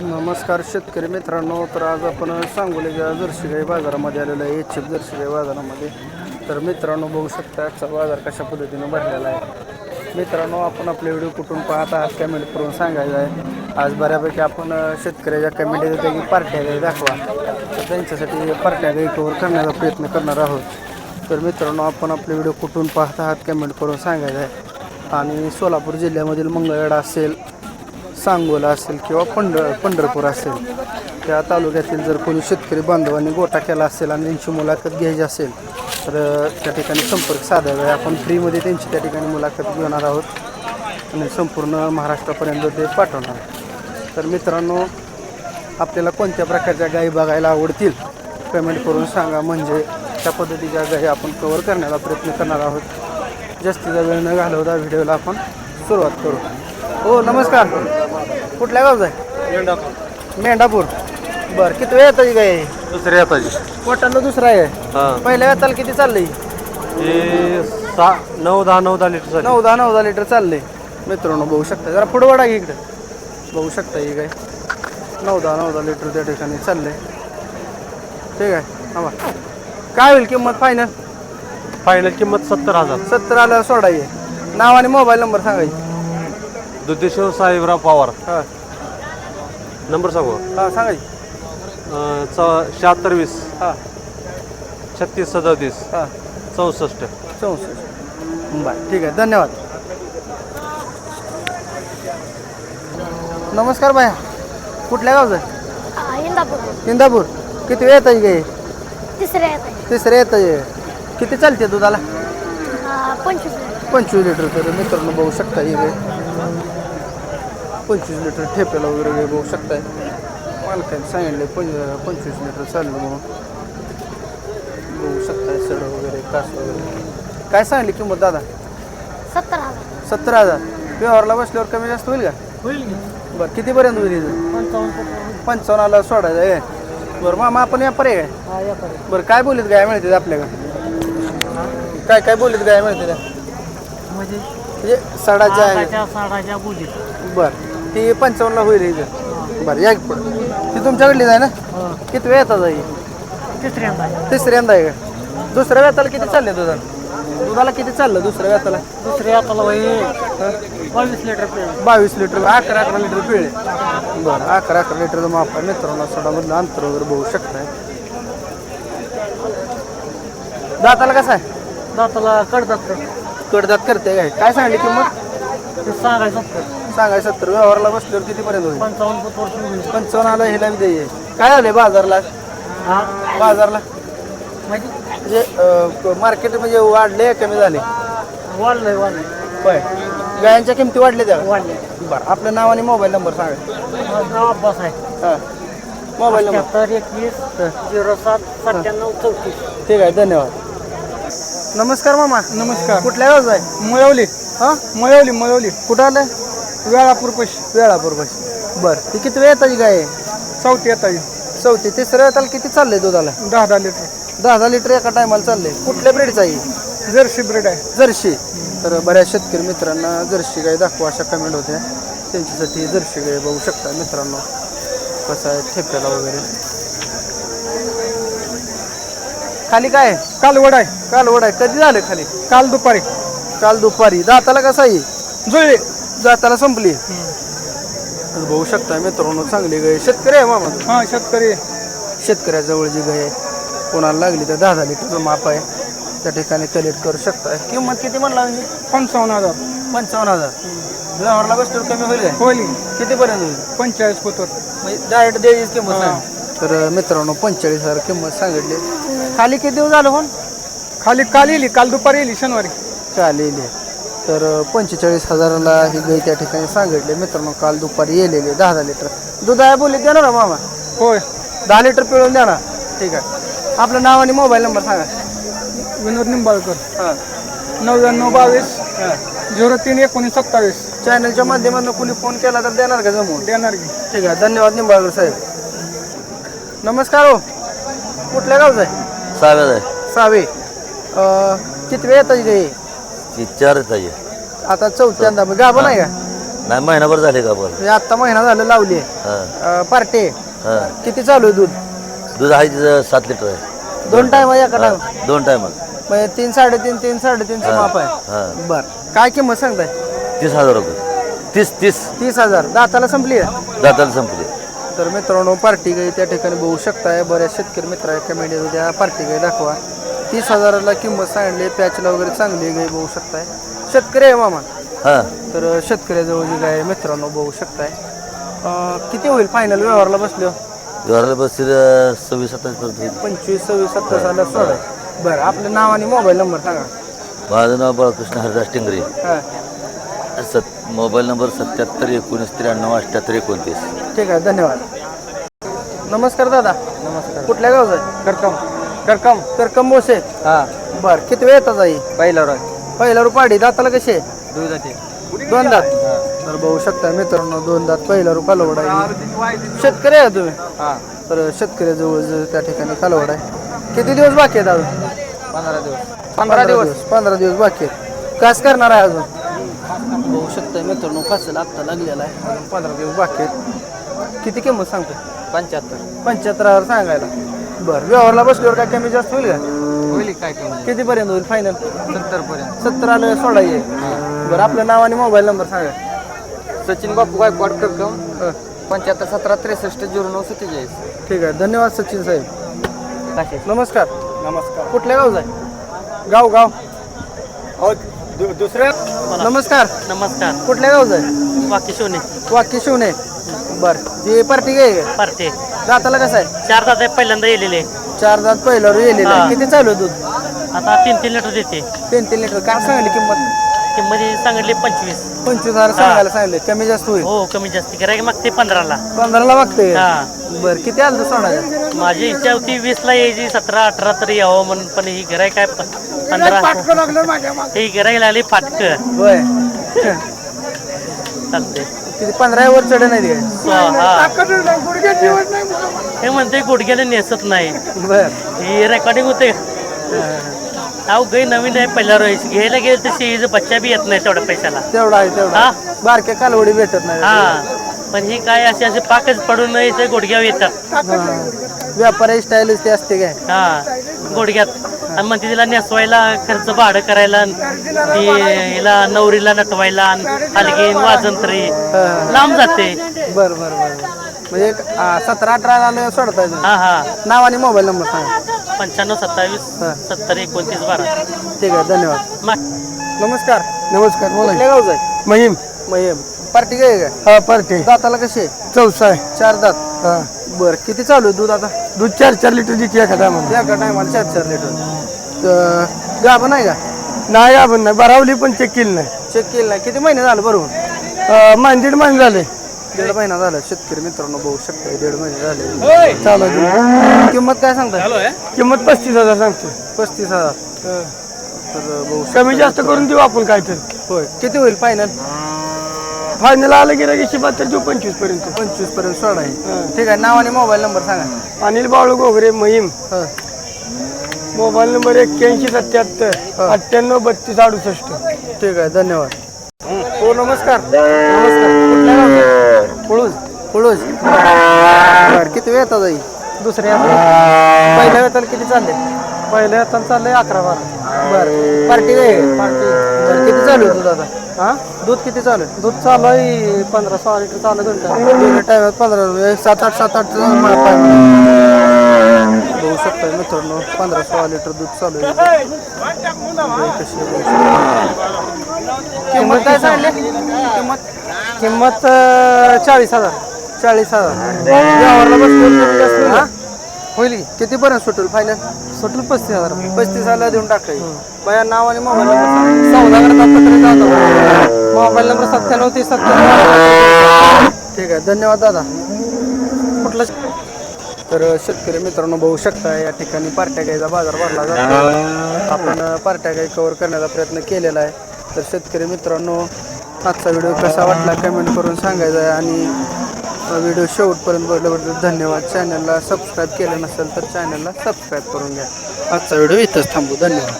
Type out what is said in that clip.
नमस्कार शेतकरी मित्रांनो तर आज आपण सांगोलीच्या जर्शीगाई बाजारामध्ये आलेलो आहे. एच एफ जर्शीगाई बाजारामध्ये. तर मित्रांनो बघू शकता आजचा बाजार कशा पद्धतीनं भरलेला आहे. मित्रांनो आपण आपले व्हिडिओ कुठून पाहत आहात कमेंट करून सांगायचं आहे. आज बऱ्यापैकी आपण शेतकऱ्याच्या कमेंट येते की पार्ट्या गाई दाखवा. तर त्यांच्यासाठी पार्ट्या गाई कवर करण्याचा प्रयत्न करणार आहोत. तर मित्रांनो आपण आपले व्हिडिओ कुठून पाहत आहात कमेंट करून सांगायचं आहे. आणि सोलापूर जिल्ह्यामधील मंगळवेढा असेल सांगोला असेल किंवा पंढर पंढरपूर असेल त्या तालुक्यातील जर कोणी शेतकरी बांधवांनी गोटा केला असेल आणि त्यांची मुलाखत घ्यायची असेल तर त्या ठिकाणी संपर्क साधावा. आपण फ्रीमध्ये त्यांची त्या ठिकाणी मुलाखत घेणार आहोत आणि संपूर्ण महाराष्ट्रापर्यंत ते पाठवणार. तर मित्रांनो आपल्याला कोणत्या प्रकारच्या गायी बघायला आवडतील कमेंट करून सांगा. म्हणजे त्या पद्धतीच्या गायी आपण कवर करण्याचा प्रयत्न करणार आहोत. जास्तीचा वेळ न घालवता व्हिडिओला आपण सुरुवात करू. हो नमस्कार. कुठल्या गावचा आहे? मेंढापूर. बरं किती वेळ येतात गाय दुसऱ्या हाताची पोटांना दुसरा आहे. हा. पहिल्या वेळाला किती चाललंय? हे सहा नऊ दहा नऊ दहा लिटर झाली नऊ दहा नऊ दहा लिटर चाललंय. मित्रांनो बघू शकता. जरा पुढं वाढा की इकडे. बघू शकता ही काय नऊ दहा नऊ दहा लिटर त्या ठिकाणी चाललंय. ठीक आहे. हा. काय होईल किंमत? फायनल फायनल किंमत सत्तर हजार. सत्तर आल्यावर सोडा ये नाव आणि मोबाईल नंबर सांगायची दुधेश्वर साहेबराव पवार. हां. नंबर सांगू? हां सांगायची अं, च शहात्तर वीस. हां. छत्तीस सदतीस. हां. चौसष्ट. चौसष्ट. बरं ठीक आहे. धन्यवाद. नमस्कार बाया. कुठल्या गावचं? हा, इंदापूर. इंदापूर. किती वेळ येतं गे तिसऱ्या येत. आहे तिसरं येतं किती चालते दुधाला? हा, पंचवीस. पंचवीस लिटर तर मित्रांनो बघू शकता हे गाय पंचवीस लिटर ठेपेला वगैरे गाय बघू शकताय. मालकाने सांगितले पंच पंचवीस लिटर चाललं म्हणून. बघू शकताय सड वगैरे कास वगैरे. काय सांगली किंमत दादा? सत्तर हजार. सत्तर हजार. व्यवहारला बसल्यावर कमी जास्त होईल का? होईल बरं कितीपर्यंत होईल इथं? पंचावन्न पंचावन्नला सोडायचं आहे बरं मामा आपण या पर्याय काय? हा बरं काय बोलीत गाय मिळते आपल्याकडे? काय काय बोलीत गाय मिळते म्हणजे म्हणजे सडाच्या आहे. बोलीत. बरं. ती पंचावन्नला होईल बरं या पुढं. ती तुमच्याकडलीच आहे ना? किती वेळ येतात आई? तिसऱ्यांदा. आहे. तिसऱ्यांदा आहे का? दुसऱ्या वेताला किती चालले दुधाला? दुधाला किती चाललं दुसऱ्या वेताला दुसऱ्या हाताला वय बावीस लिटर पेळ. बावीस लिटर अकरा अकरा लिटर पिळे. बरं अकरा अकरा लिटरचं माप आहे मित्रांनो सडामधलं अंतर वगैरे बघू शकताय. दाताला कसं आहे? दाताला कडतात कडदात. करते काय? काय सांगली किंमत? ते सांगायचं सांगाय सत्तर व्यवहारला बसल्यावर कितीपर्यंत होईल? पंचावन्न होईल. पंचावन्नला हिला बी द्यायचे काय झाले बाजारला? हा? बाजारला? म्हणजे म्हणजे मार्केट म्हणजे वाढले कमी झाले? वाढलंय वाढलंय. होय. गायांच्या किमती वाढल्या त्या? वाढले बरं आपलं नाव आणि मोबाईल नंबर सांगा. माझं नाव अब्बास आहे. हां. Mobile number. एकवीस झिरो सात सत्त्याण्णव चौतीस. ठीक आहे धन्यवाद. नमस्कार मामा. नमस्कार. कुठल्या गावचा आहे? मळवली. हां? मळवली मळवली. कुठं आलं वेळापूर पशी. वेळापूर पाशी. बरं. ती किती वेळ येतात गाय? आहे? चौथी येता येईल चौथी तिसऱ्या येताला किती चाललंय दुधाला? दहा दहा लिटर. दहा दहा लिटर एका टायमाला चाललंय. कुठल्या ब्रेडचा आहे? जर्सी ब्रेड आहे. जर्शी तर बऱ्याच शेतकरी मित्रांना जर्शी गाय दाखवा अशा कमेंट होत्या. त्यांच्यासाठी जर्शी गाय बघू शकता मित्रांनो. कसं आहे ठेप्याला वगैरे. खाली काय? आहे? कालवड आहे. कालवड आहे. कधी झालं खाली? काल दुपारी. काल दुपारी. दाताला कसं आहे? जुळली दाताला संपली. तर बघू शकता मित्रांनो चांगली गाय शेतकरी आहे मामा तो. हां शेतकरी शेतकऱ्याजवळ जी गाय आहे कोणाला लागली तर दहा दहा लिटरचं माप आहे. त्या ठिकाणी कलेक्ट करू शकता किंमत किती म्हणला म्हणजे? पंचावन्न हजार. पंचावन्न हजार. व्यवहारला बसतो कमी होईल काय? होईल. कितीपर्यंत होईल? पंचेचाळीस म्हणजे डायरेक्ट द्यायची किंमत सांग. तर मित्रांनो पंचेचाळीस हजार किंमत सांगितली. खाली किती दिवस झालं पण खाली काल येली काल दुपारी येली शनिवारी. चालेल तर पंचेचाळीस हजाराला ही गाय त्या ठिकाणी सांगितले. मित्रांनो काल दुपारी येलेले दहा दहा लिटर. दूध आहे बोलीत देणार ना मामा? होय. दहा लिटर पिळून द्या ना ठीक आहे. आपलं नाव आणि मोबाईल नंबर सांगा. विनोद निंबाळकर. हां. नव्याण्णव बावीस. हां. झिरो तीन एकोणीस सत्तावीस. चॅनलच्या माध्यमातून कुणी फोन केला तर देणार का जमवून देणार की. ठीक आहे. धन्यवाद निंबाळकर साहेब. नमस्कार हो. कुठल्या गावचं आहे? सावे अं, किती वेळ येतात गाई? ती चारच आहे आता चौथ्यांदा मग गाभण आहे का? नाही महिनाभर झाले का बरं म्हणजे आत्ता महिना झाला लावली आहे. पार्टी किती चालू आहे दूध? दूध आहे तिचं सात लिटर आहे. दोन टाइम आहे एका टाइम हां, दोन टायमात म्हणजे तीन साडेतीन तीन साडेतीनचं माप आहे. हां. बर. काय किंमत सांगताय? तीस हजार रुपये. तीस तीस. तीस हजार. दाताला संपली आहे? दाताला संपले. तर मित्रांनो पार्टी गाई त्या ठिकाणी बघू शकताय. बऱ्याच शेतकरी मित्र आहे कमेंट त्या पार्टी गाई दाखवा. तीस हजाराला किंमत सांगली पॅचला वगैरे चांगली गाई बघू शकताय. शेतकरी आहे मामा. हां. तर शेतकऱ्याजवळ जी गाय आहे मित्रांनो बघू शकताय. अं, किती होईल फायनल व्यवहारला बसलो? व्यवहाराला बसतील सव्वीस सत्तावीस पर्यंत होईल. पंचवीस सव्वीस सत्तावीस आला सोडा. बरं आपलं नाव आणि मोबाईल नंबर सांगा. माझं नाव बाळकृष्ण हरिदास टिंगरे. हां. सत मोबाईल नंबर सत्याहत्तर एकोणीस त्र्याण्णव अठ्ठ्याहत्तर एकोणतीस. ठीक आहे धन्यवाद. नमस्कार दादा. नमस्कार. कुठल्या गावचा आहे? करकम करकम करकम बोसे हा. बर किती वेळ येतात आई? पहिला पहिला रुपाडी दाताला कशी आहे दूध जाते. दोन दात? तर बघू शकता मित्रांनो दोन दात पहिला रू कालवड आहे. शेतकरी आहे तुम्ही? हा. तर शेतकऱ्याजवळ जे त्या ठिकाणी कालवड आहे. किती दिवस बाकी आहेत अजून? पंधरा दिवस. पंधरा दिवस. पंधरा दिवस बाकी आहेत. कास करणार आहे अजून? बघू शकता मित्रांनो फासेला आत्ता लागलेला आहे. अजून पंधरा दिवस बाकी आहेत. किती किंमत सांगतो पंच्याहत्तर. पंच्याहत्तर हजार सांगायला. बरं. व्यवहारला बसल्यावर काय कमी जास्त होईल का? होईल काय कमी कितीपर्यंत होईल फायनल सत्तर पर्यंत सत्तर आलं सोळा ये बरं आपलं नाव आणि मोबाईल नंबर सांगा. सचिन बापू गायकवाड करकम पंच्याहत्तर सतरा त्रेसष्ट झिरो नऊ सत्तेचाळीस. ठीक आहे. धन्यवाद सचिन साहेब. कसे नमस्कार. नमस्कार. कुठल्या गावचा आहे? गाव गाव. दुसऱ्या? नमस्कार. नमस्कार. कुठल्या गावचा आहे? वाक्य शिवणे वाक्य शिवणे बरं. जी पार्टी काय पार्टे दाताला कसं आहे? चार दादा पहिल्यांदा येलेले. चार दात पहिल्यावर येलेलं. आहे. हा. किती चालू आहे दूध? आता तीन तीन लिटर देते. तीन तीन लिटर. काय सांगली किंमत? किंमत सांगितली पंचवीस. पंचवीस हजार सांगायला सांगितले कमी जास्त होईल. हो कमी जास्त. गिरायक मागते पंधराला. पंधराला मागते? हा. बरं किती आलं सोडा माझी इच्छा होती वीसला यायची सतरा अठरा तरी यावं म्हणून पण ही गिरायक काय पंधरा. ही गिरायक लागली फाटक. होय. चालते किती पंधरा वर चढ नाही हा हे. म्हणते गुडघ्याने नेसत नाही. बर. ही रेकॉर्डिंग होते. अहो गई नवीन आहे पहिल्या रोज घ्यायला गेलं तर शेळीचं बच्चा बी येत नाही तेवढ्या पैशाला. तेवढा आहे तेवढा हा? बारक्या कालवडी भेटत नाही. हा. पण ही काय असे असे पाकच पडून इथे गुडघ्यावर येतात. हा. व्यापारी स्टाईलच ते असते काय? हा. गुडघ्यात. आणि म्हणते तिला नेसवायला खर्च भाडं करायला ती हिला नवरीला नटवायला हलगीन वाजंत्री लांब जाते. बर बर बर म्हणजे सतरा अठरा आलं सोडता येईल हा हा. नाव आणि मोबाईल नंबर सांगा. पंच्याण्णव सत्तावीस सत्तर एकोणतीस बारा. ठीक आहे धन्यवाद. नमस्कार. नमस्कार कुठल्या गावचं आहे? महिम. मयम पार्टी काय का हा पार्टी. दाताला कशी आहे? चौसा आहे. चार दात. हा. बर किती चालू आहे दूध आता? दूध चार चार लिटर देते एका टायमाला एका टायमाला चार चार लिटर. तर गाभा नाही का? नाही आपण नाही. बरावली पण चेक केली नाही. चेक केलं नाही. किती महिने झालं बरोबर? अं, मान दीड मान झाले. दीड महिना झाला. शेतकरी मित्रांनो बघू शकता दीड महिने झाले. चालू आहे. किंमत काय सांगताय? किंमत पस्तीस हजार सांगतो पस्तीस हजार. तर बघू कमी जास्त करून देऊ आपण काय तर होय. किती होईल फायनल फायनल आलं की रगेशी बहात्तर देऊ पंचवीसपर्यंत. पंचवीसपर्यंत सोडा. आहे ठीक आहे. नाव आणि मोबाईल नंबर सांगा. अनिल बाळू गोगरे महिम. हं. मोबाईल नंबर एक्क्याऐंशी सत्याहत्तर अठ्ठ्याण्णव बत्तीस अडुसष्ट. ठीक आहे धन्यवाद. हो नमस्कार. नमस्कार? पुळूज पुळूज बरं किती वेळ येतात आई? दुसऱ्या पहिल्या वेताला किती चालले? पहिल्या आता चाललंय अकरा बारा. बरं पार्टी काय? पार्टी. बरं किती चालू आहे दूध आता? हा दूध किती चालू आहे? दूध चालू आहे पंधरा सोळा लिटर चालू आहे घंटा. दोन टायमात पंधरा सात आठ सात आठ बघू शकता मित्रांनो पंधरा सोळा लिटर दूध चालू आहे. किंमत काय सांगली? किंमत किंमत चाळीस हजार. चाळीस हजार. व्यवहारला होईल की? कितीपर्यंत सुटेल फायनल सुटलं पस्तीस हजार. पस्तीस हजार देऊन टाकायची बाया नाव आणि मोबाईल नंबर चौदा दत्तात्रय जाधव मोबाईल नंबर सत्त्याण्णव तीस सत्त्याण्णव. ठीक आहे. धन्यवाद दादा. तर शेतकरी मित्रांनो बघू शकता या ठिकाणी पार्ट्या गाईचा बाजार भरला जातो आपण पार्ट्यागाई पार्ट्या गाई कव्हर करण्याचा प्रयत्न केलेला आहे. तर शेतकरी मित्रांनो आजचा व्हिडिओ कसा वाटला कमेंट करून सांगायचा आहे. आणि व्हिडिओ शेवटपर्यंत बघल्याबद्दल धन्यवाद. चॅनलला सबस्क्राईब केलं नसेल तर चॅनलला सबस्क्राईब करून घ्या. आजचा व्हिडिओ इथंच थांबू. धन्यवाद.